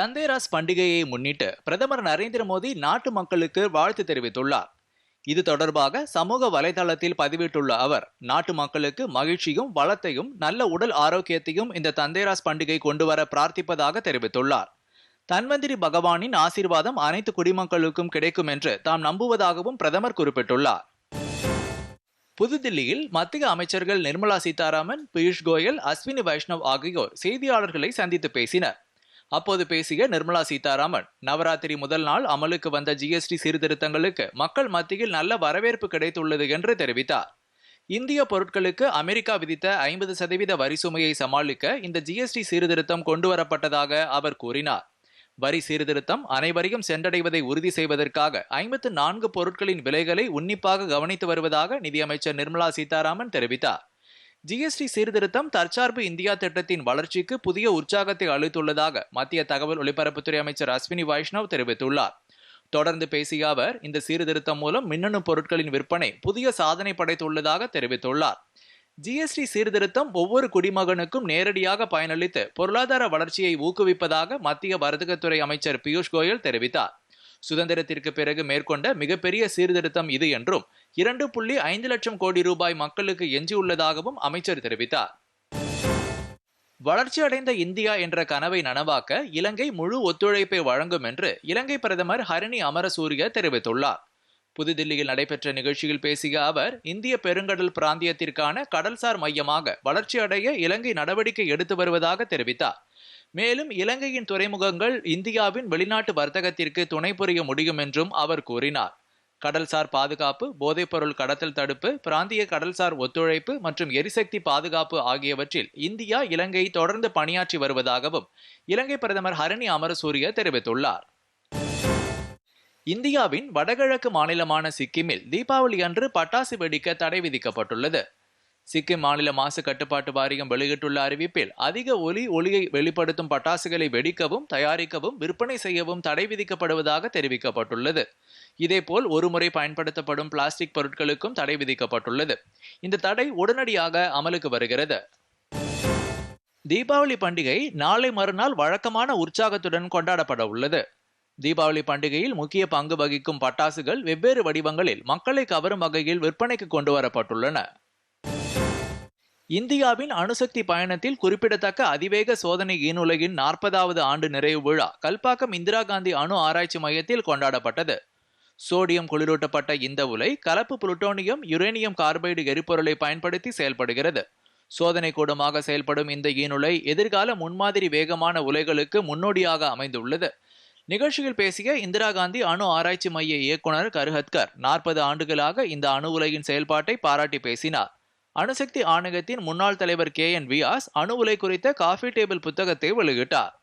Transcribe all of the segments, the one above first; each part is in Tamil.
தந்தேராஸ் பண்டிகையை முன்னிட்டு பிரதமர் நரேந்திர மோடி நாட்டு மக்களுக்கு வாழ்த்து தெரிவித்துள்ளார். இது தொடர்பாக சமூக வலைதளத்தில் பதிவிட்டுள்ள அவர் நாட்டு மக்களுக்கு மகிழ்ச்சியும் வளத்தையும் நல்ல உடல் ஆரோக்கியத்தையும் இந்த தந்தேராஸ் பண்டிகை கொண்டுவர பிரார்த்திப்பதாக தெரிவித்துள்ளார். தன்வந்திரி பகவானின் ஆசீர்வாதம் அனைத்து குடிமக்களுக்கும் கிடைக்கும் என்று தாம் நம்புவதாகவும் பிரதமர் குறிப்பிட்டுள்ளார். புதுதில்லியில் மத்திய அமைச்சர்கள் நிர்மலா சீதாராமன் பியூஷ் கோயல் அஸ்வினி வைஷ்ணவ் ஆகியோர் செய்தியாளர்களை சந்தித்து பேசினர். அப்போது பேசிய நிர்மலா சீதாராமன் நவராத்திரி முதல் நாள் அமலுக்கு வந்த ஜிஎஸ்டி சீர்திருத்தங்களுக்கு மக்கள் மத்தியில் நல்ல வரவேற்பு கிடைத்துள்ளது என்று தெரிவித்தார். இந்திய பொருட்களுக்கு அமெரிக்கா விதித்த ஐம்பது சதவீத வரி சுமையை சமாளிக்க இந்த ஜிஎஸ்டி சீர்திருத்தம் கொண்டுவரப்பட்டதாக அவர் கூறினார். வரி சீர்திருத்தம் அனைவரையும் சென்றடைவதை உறுதி செய்வதற்காக ஐம்பத்து நான்கு பொருட்களின் விலைகளை உன்னிப்பாக கவனித்து வருவதாக நிதியமைச்சர் நிர்மலா சீதாராமன் தெரிவித்தார். ஜிஎஸ்டி சீர்திருத்தம் தற்சார்பு இந்தியா திட்டத்தின் வளர்ச்சிக்கு புதிய உற்சாகத்தை அளித்துள்ளதாக மத்திய தகவல் ஒலிபரப்புத்துறை அமைச்சர் அஸ்வினி வைஷ்ணவ் தெரிவித்துள்ளார். தொடர்ந்து பேசிய அவர் இந்த சீர்திருத்தம் மூலம் மின்னணு பொருட்களின் விற்பனை புதிய சாதனை படைத்துள்ளதாக தெரிவித்துள்ளார். ஜிஎஸ்டி சீர்திருத்தம் ஒவ்வொரு குடிமகனுக்கும் நேரடியாக பயனளித்து பொருளாதார வளர்ச்சியை ஊக்குவிப்பதாக மத்திய வர்த்தகத்துறை அமைச்சர் பியூஷ் கோயல் தெரிவித்தார். சுதந்திரத்திற்கு பிறகு மேற்கொண்ட மிகப்பெரிய சீர்திருத்தம் இது என்றும் இரண்டு புள்ளி ஐந்து லட்சம் கோடி ரூபாய் மக்களுக்கு எஞ்சியுள்ளதாகவும் அமைச்சர் தெரிவித்தார். வளர்ச்சியடைந்த இந்தியா என்ற கனவை நனவாக்க இலங்கை முழு ஒத்துழைப்பை வழங்கும் என்று இலங்கை பிரதமர் ஹரணி அமரசூரிய தெரிவித்துள்ளார். புதுதில்லியில் நடைபெற்ற நிகழ்ச்சியில் பேசிய அவர் இந்திய பெருங்கடல் பிராந்தியத்திற்கான கடல்சார் மையமாக வளர்ச்சியடைய இலங்கை நடவடிக்கை எடுத்து வருவதாக தெரிவித்தார். மேலும் இலங்கையின் துறைமுகங்கள் இந்தியாவின் வெளிநாட்டு வர்த்தகத்திற்கு துணை புரிய முடியும் என்றும் அவர் கூறினார். கடல்சார் பாதுகாப்பு போதைப்பொருள் கடத்தல் தடுப்பு பிராந்திய கடல்சார் ஒத்துழைப்பு மற்றும் எரிசக்தி பாதுகாப்பு ஆகியவற்றில் இந்தியா இலங்கை தொடர்ந்து பணியாற்றி வருவதாகவும் இலங்கை பிரதமர் ஹரணி அமரசூரிய தெரிவித்துள்ளார். இந்தியாவின் வடகிழக்கு மாநிலமான சிக்கிமில் தீபாவளி அன்று பட்டாசு வெடிக்க தடை விதிக்கப்பட்டுள்ளது. சிக்கிம் மாநில மாசு கட்டுப்பாட்டு வாரியம் வெளியிட்டுள்ள அறிவிப்பில் அதிக ஒலி ஒளியை வெளிப்படுத்தும் பட்டாசுகளை வெடிக்கவும் தயாரிக்கவும் விற்பனை செய்யவும் தடை விதிக்கப்படுவதாக தெரிவிக்கப்பட்டுள்ளது. இதேபோல் ஒருமுறை பயன்படுத்தப்படும் பிளாஸ்டிக் பொருட்களுக்கும் தடை விதிக்கப்பட்டுள்ளது. இந்த தடை உடனடியாக அமலுக்கு வருகிறது. தீபாவளி பண்டிகை நாளை மறுநாள் வழக்கமான உற்சாகத்துடன் கொண்டாடப்பட உள்ளது. தீபாவளி பண்டிகையில் முக்கிய பங்கு வகிக்கும் பட்டாசுகள் வெவ்வேறு வடிவங்களில் மக்களை கவரும் வகையில் விற்பனைக்கு கொண்டு வரப்பட்டுள்ளன. இந்தியாவின் அணுசக்தி பயணத்தில் குறிப்பிடத்தக்க அதிவேக சோதனை ஈனுலகின் நாற்பதாவது ஆண்டு நிறைவு விழா கல்பாக்கம் இந்திரா காந்தி அணு ஆராய்ச்சி மையத்தில் கொண்டாடப்பட்டது. சோடியம் குளிரூட்டப்பட்ட இந்த உலை கலப்பு புளுட்டோனியம் யுரேனியம் கார்பைடு எரிபொருளை பயன்படுத்தி செயல்படுகிறது. சோதனை கூடமாக செயல்படும் இந்த ஈனுலை எதிர்கால முன்மாதிரி வேகமான உலைகளுக்கு முன்னோடியாக அமைந்துள்ளது. நிகழ்ச்சியில் பேசிய இந்திரா காந்தி அணு ஆராய்ச்சி மைய இயக்குனர் கருஹத்கர் நாற்பது ஆண்டுகளாக இந்த அணு உலையின் செயல்பாட்டை பாராட்டி பேசினார். அணுசக்தி ஆணையத்தின் முன்னாள் தலைவர் கே. என். வியாஸ் அணு உலை குறித்த காஃபி டேபிள் புத்தகத்தை வெளியிட்டார்.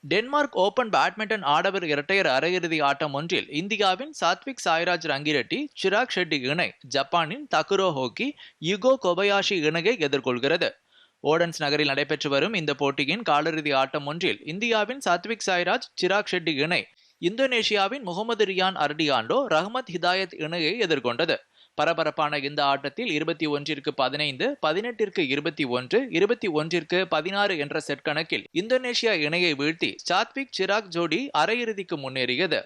டென்மார்க் ஓபன் பேட்மிண்டன் ஆடவர் இரட்டையர் அரையிறுதி ஆட்டம் ஒன்றில் இந்தியாவின் சாத்விக் சாய்ராஜ் ரங்கிரெட்டி சிராக் ஷெட்டி இணை ஜப்பானின் தக்குரோ ஹோக்கி யுகோ கொபயாஷி இணையை எதிர்கொள்கிறது. ஓடன்ஸ் நகரில் நடைபெற்று வரும் இந்த போட்டியின் காலிறுதி ஆட்டம் ஒன்றில் இந்தியாவின் சாத்விக் சாய்ராஜ் சிராக் ஷெட்டி இணை இந்தோனேஷியாவின் முகமது ரியான் அர்டியாண்டோ ரஹ்மத் ஹிதாயத் இணையை எதிர்கொண்டது. பரபரப்பான இந்த ஆட்டத்தில் இருபத்தி ஒன்றிற்கு பதினைந்து பதினெட்டிற்கு இருபத்தி ஒன்று இருபத்தி ஒன்றிற்கு பதினாறு என்ற செட் கணக்கில் இந்தோனேஷியா இணையை வீழ்த்தி சாத்விக் சிராக் ஜோடி அரையிறுதிக்கு முன்னேறியது.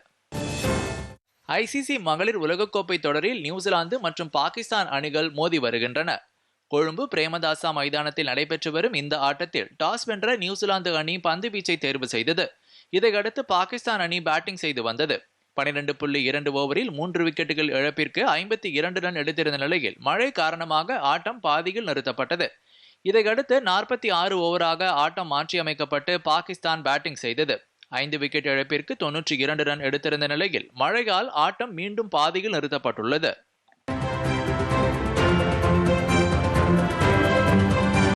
ஐசிசி மகளிர் உலகக்கோப்பை தொடரில் நியூசிலாந்து மற்றும் பாகிஸ்தான் அணிகள் மோதி வருகின்றன. கொழும்பு பிரேமதாசா மைதானத்தில் நடைபெற்று வரும் இந்த ஆட்டத்தில் டாஸ் வென்ற நியூசிலாந்து அணி பந்து வீச்சை தேர்வு செய்தது. இதையடுத்து பாகிஸ்தான் அணி பேட்டிங் செய்து வந்தது. பனிரெண்டு புள்ளி இரண்டு ஓவரில் மூன்று விக்கெட்டுகள் இழப்பிற்கு ஐம்பத்தி இரண்டு ரன் எடுத்திருந்த நிலையில் மழை காரணமாக ஆட்டம் பாதியில் நிறுத்தப்பட்டது. இதையடுத்து நாற்பத்தி ஆறு ஓவராக ஆட்டம் மாற்றியமைக்கப்பட்டு பாகிஸ்தான் பேட்டிங் செய்தது. ஐந்து விக்கெட் இழப்பிற்கு தொன்னூற்றி இரண்டு ரன் எடுத்திருந்த நிலையில் மழையால் ஆட்டம் மீண்டும் பாதியில் நிறுத்தப்பட்டுள்ளது.